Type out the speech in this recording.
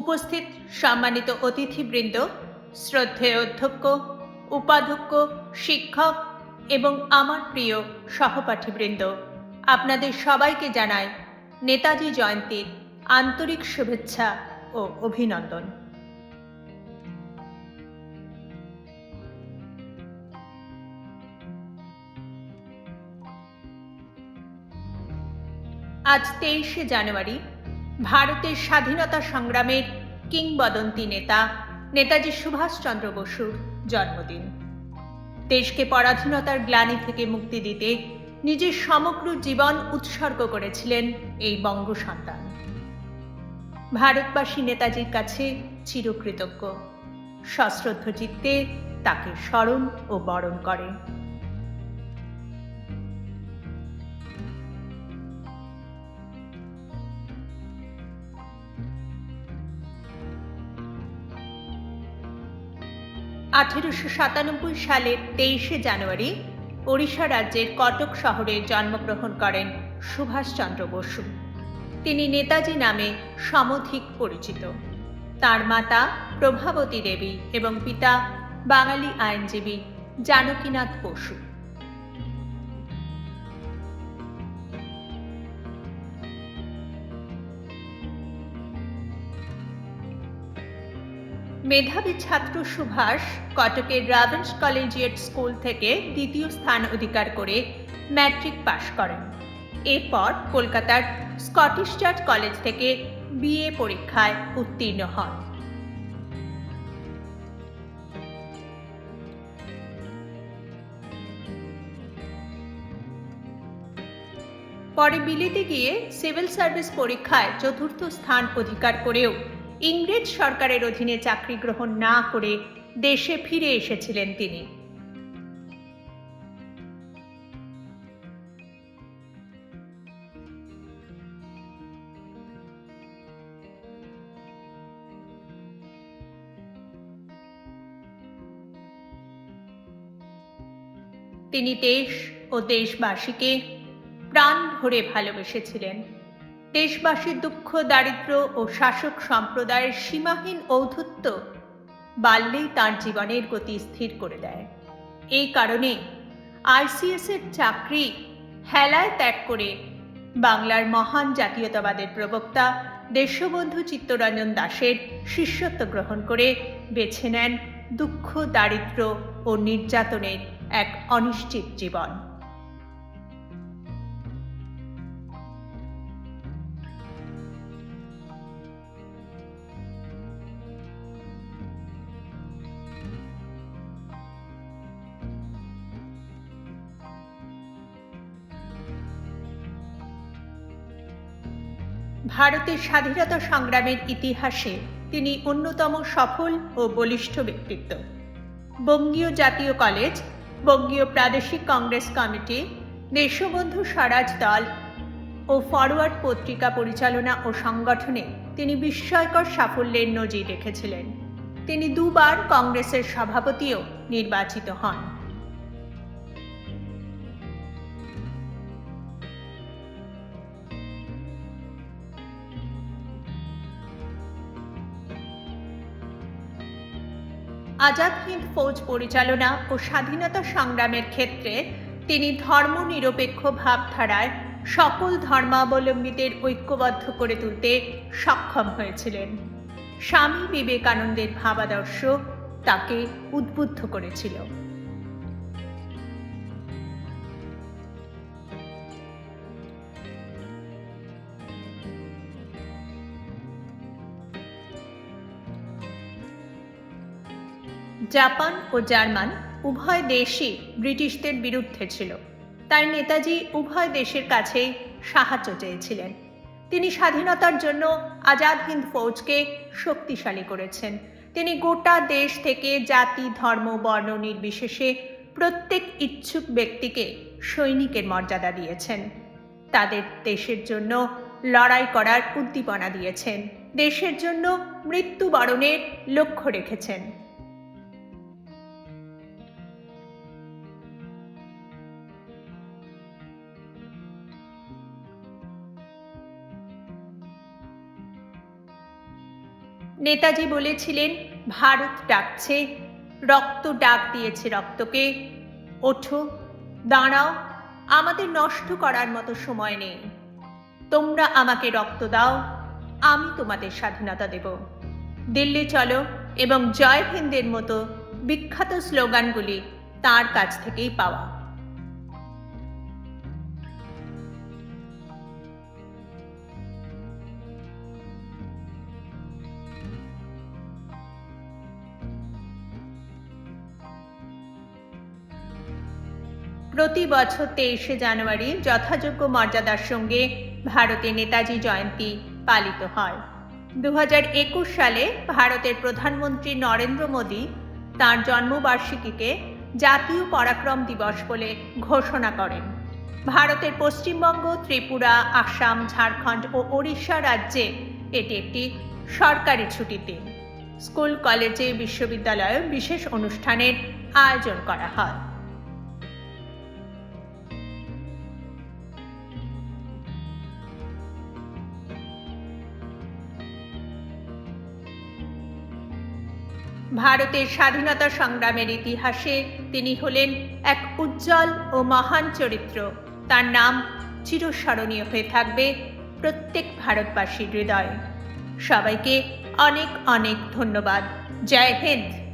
উপস্থিত সম্মানিত অতিথিবৃন্দ শ্রদ্ধেয় অধ্যক্ষ উপাধ্যক্ষ, শিক্ষক এবং আমার প্রিয় সহপাঠীবৃন্দ, আপনাদের সবাইকে জানাই নেতাজি জয়ন্তীর আন্তরিক শুভেচ্ছা ও অভিনন্দন। আজ তেইশে জানুয়ারি ভারতের স্বাধীনতা সংগ্রামের কিংবদন্তি নেতা, নেতাজি সুভাষচন্দ্র বসুর জন্মদিন। দেশকে পরাধীনতার গ্লানি থেকে মুক্তি দিতে নিজের সমগ্র জীবন উৎসর্গ করেছিলেন এই বঙ্গ সন্তান। ভারতবাসী নেতাজির কাছে চিরকৃতজ্ঞ। সশ্রদ্ধ চিত্তে তাকে স্মরণ ও বরণ করে। আঠেরোশো সাতানব্বই সালের তেইশে জানুয়ারি ওড়িশা রাজ্যের কটক শহরে জন্মগ্রহণ করেন সুভাষচন্দ্র বসু। তিনি নেতাজি নামে সমধিক পরিচিত। তার মাতা প্রভাবতী দেবী এবং পিতা বাঙালি আইনজীবী জানকীনাথ বসু। মেধাবী ছাত্র সুভাষ কটকের রাভেন্স কলেজিয়েট স্কুল থেকে দ্বিতীয় স্থান অধিকার করে ম্যাট্রিক পাশ করেন। এরপর কলকাতার স্কটিশ চার্চ কলেজ থেকে বিএ পরীক্ষায় উত্তীর্ণ হন। পরে বিলেতে গিয়ে সিভিল সার্ভিস পরীক্ষায় চতুর্থ স্থান অধিকার করেও ইংরেজ সরকারের অধীনে চাকরি গ্রহণ না করে দেশে ফিরে এসেছিলেন তিনি। তিনি দেশ ও দেশবাসীকে প্রাণ ভরে ভালোবেসেছিলেন। দেশবাসীর দুঃখ, দারিদ্র ও শাসক সম্প্রদায়ের সীমাহীন ঔদ্ধত্য বাড়লেই তার জীবনের গতি স্থির করে দেয়। এই কারণে আইসিএস এর চাকরি হেলায় ত্যাগ করে বাংলার মহান জাতীয়তাবাদের প্রবক্তা দেশবন্ধু চিত্তরঞ্জন দাসের শিষ্যত্ব গ্রহণ করে বেছে নেন দুঃখ, দারিদ্র ও নির্যাতনের এক অনিশ্চিত জীবন। ভারতের স্বাধীনতা সংগ্রামের ইতিহাসে তিনি অন্যতম সফল ও বলিষ্ঠ ব্যক্তিত্ব। বঙ্গীয় জাতীয় কলেজ, বঙ্গীয় প্রাদেশিক কংগ্রেস কমিটি দেশবন্ধু স্বরাজ দল ও ফরওয়ার্ড পত্রিকা পরিচালনা ও সংগঠনে তিনি বিস্ময়কর সাফল্যের নজির রেখেছিলেন। তিনি দুবার কংগ্রেসের সভাপতিও নির্বাচিত হন। আজাদ হিন্দ ফৌজ পরিচালনা ও স্বাধীনতা সংগ্রামের ক্ষেত্রে তিনি ধর্মনিরপেক্ষ ভাবধারায় সকল ধর্মাবলম্বীদের ঐক্যবদ্ধ করে তুলতে সক্ষম হয়েছিলেন। স্বামী বিবেকানন্দের ভাবাদর্শ তাকে উদ্বুদ্ধ করেছিল। জাপান ও জার্মান উভয় দেশই ব্রিটিশদের বিরুদ্ধে ছিল। তাই নেতাজি উভয় দেশের কাছেই সাহায্য চেয়েছিলেন। তিনি স্বাধীনতার জন্য আজাদ হিন্দ ফৌজকে শক্তিশালী করেছেন। তিনি গোটা দেশ থেকে জাতি, ধর্ম, বর্ণ নির্বিশেষে প্রত্যেক ইচ্ছুক ব্যক্তিকে সৈনিকের মর্যাদা দিয়েছেন। তাদের দেশের জন্য লড়াই করার উদ্দীপনা দিয়েছেন। দেশের জন্য মৃত্যুবরণের লক্ষ্য রেখেছেন। নেতাজি বলেছিলেন, ভারত ডাকছে, রক্ত ডাক দিয়েছে রক্তকে। ওঠো, দাঁড়াও, আমাদের নষ্ট করার মতো সময় নেই। তোমরা আমাকে রক্ত দাও, আমি তোমাদের স্বাধীনতা দেব। দিল্লি চলো এবং জয় হিন্দের মতো বিখ্যাত স্লোগানগুলি তার কাছ থেকেই পাওয়া। প্রতি বছর তেইশে জানুয়ারি যথাযোগ্য মর্যাদার সঙ্গে ভারতে নেতাজি জয়ন্তী পালিত হয়। দু সালে ভারতের প্রধানমন্ত্রী নরেন্দ্র মোদী তাঁর জন্মবার্ষিকীকে জাতীয় পরাক্রম দিবস বলে ঘোষণা করেন। ভারতের পশ্চিমবঙ্গ, ত্রিপুরা, আসাম, ঝাড়খণ্ড ও ওড়িশা রাজ্যে এটি একটি সরকারি ছুটির দিন স্কুল, কলেজে, বিশ্ববিদ্যালয়ে বিশেষ অনুষ্ঠানের আয়োজন করা হয়। ভারতের স্বাধীনতা সংগ্রামের ইতিহাসে তিনি হলেন এক উজ্জ্বল ও মহান চরিত্র। তার নাম চিরস্মরণীয় হয়ে থাকবে প্রত্যেক ভারতবাসীর হৃদয়। সবাইকে অনেক অনেক ধন্যবাদ। জয় হিন্দ।